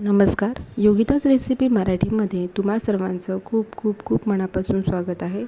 नमस्कार. योगिताच रेसिपी मराठीमध्ये तुम्हा सर्वांचं खूप खूप खूप मनापासून स्वागत आहे.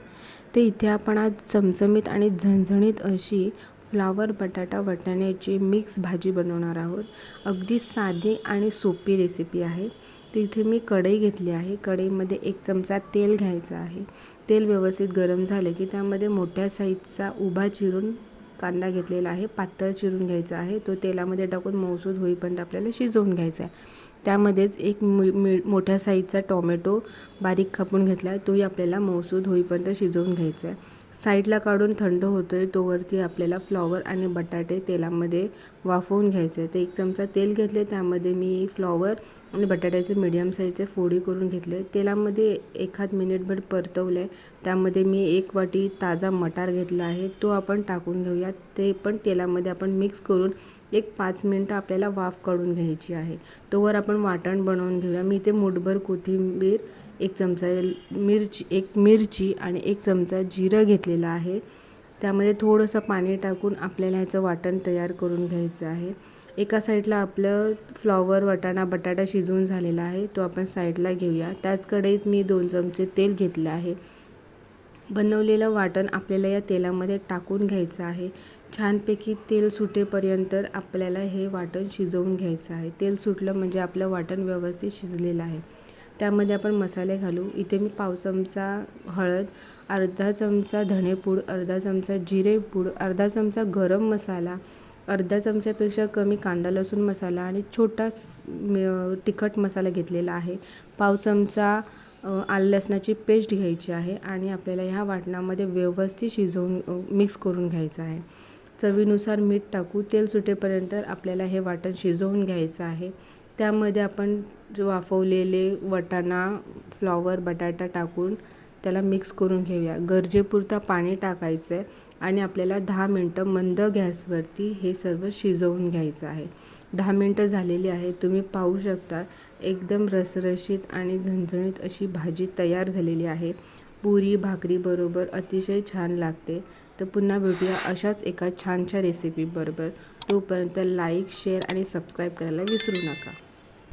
ते इथे आपण आज चमचमीत आणि झणझणीत अशी फ्लावर बटाटा वाटाण्याची मिक्स भाजी बनवणार आहोत. अगदी साधी आणि सोपी रेसिपी आहे. तर इथे मी कढई घेतली आहे. कढईमध्ये एक चमचा तेल घ्यायचं आहे. तेल व्यवस्थित गरम झालं की त्यामध्ये मोठ्या साईजचा उभा चिरून कांदा घेतलेला आहे. पातळ चिरून घ्यायचा आहे. तो तेलामध्ये टाकून मऊसूद होईपर्यंत आपल्याला शिजवून घ्यायचा आहे. त्यामध्येच एक मि मि मोठ्या साईजचा टॉमॅटो बारीक कापून घेतला आहे तोही आपल्याला मऊसूद होईपर्यंत शिजवून घ्यायचा आहे. साईडला काढून थंड होतो आहे तोवरती आपल्याला फ्लॉवर आणि बटाटे तेलामध्ये वाफवून घ्यायचे ते तर एक चमचा तेल घेतले त्यामध्ये मी फ्लॉवर आणि बटाट्याचे मिडियम साईजचे फोडी करून घेतले तेलामध्ये एखाद मिनिटभर परतवलं आहे त्यामध्ये मी एक वाटी ताजा मटार घेतला आहे तो आपण टाकून घेऊया. ते पण तेलामध्ये आपण मिक्स करून एक पाच मिनटं आपल्याला वाफ काढून घ्यायची आहे. तोवर आपण वाटण बनवून घेऊया. मी इथे मुठभर कोथिंबीर एक चमचा मिरची एक मिरची आणि एक चमचा जिरं घेतलेला आहे. त्यामध्ये थोडंसं पाणी टाकून आपल्याला ह्याचं वाटण तयार करून घ्यायचं आहे. एका साईडला आपलं फ्लॉवर वाटाणा बटाटा शिजवून झालेला आहे. तो आपण साईडला घेऊया. त्याच कढईत मी दोन चमचे तेल घेतलं आहे. बनवलेलं वाटण आपल्याला या तेलामध्ये टाकून घ्यायचं आहे. छानपैकी तेल सुटेपर्यंत आपल्याला हे वाटण शिजवून घ्यायचं आहे. तेल सुटलं म्हणजे आपलं वाटण व्यवस्थित शिजलेलं आहे. त्यामध्ये आपण मसाले घालू. इथे मी पाव चमचा हळद अर्धा चमचा धणेपूड अर्धा चमचा जिरेपूड अर्धा चमचा गरम मसाला अर्धा चमच्यापेक्षा कमी कांदा लसूण मसाला आणि छोटा तिखट मसाला घेतलेला आहे. पाव चमचा आलं लसणाची पेस्ट घ्यायची आहे आणि आपल्याला ह्या वाटणामध्ये व्यवस्थित शिजवून मिक्स करून घ्यायचं आहे. चवीनुसार मीठ टाकू. तेल सुटेपर्यंत आपल्याला हे वाटण शिजवून घ्यायचं आहे. त्यामध्ये आपण वाफवलेले वटाणा फ्लॉवर बटाटा टाकून त्याला मिक्स करून घेऊया. गरजेपुरता पाणी टाकायचं आहे आणि आपल्याला दहा मिनटं मंद गॅसवरती हे सर्व शिजवून घ्यायचं आहे. दहा मिनटं झालेली आहे तुम्ही पाहू शकता एकदम रसरशीत आणि झणझणीत अशी भाजी तयार झालेली आहे. पुरी भाकरीबरोबर अतिशय छान लागते. तर पुन्हा भेटूया अशाच एका छानशा रेसिपीबरोबर तोपर्यंत लाईक शेअर आणि सबस्क्राईब करायला विसरू नका.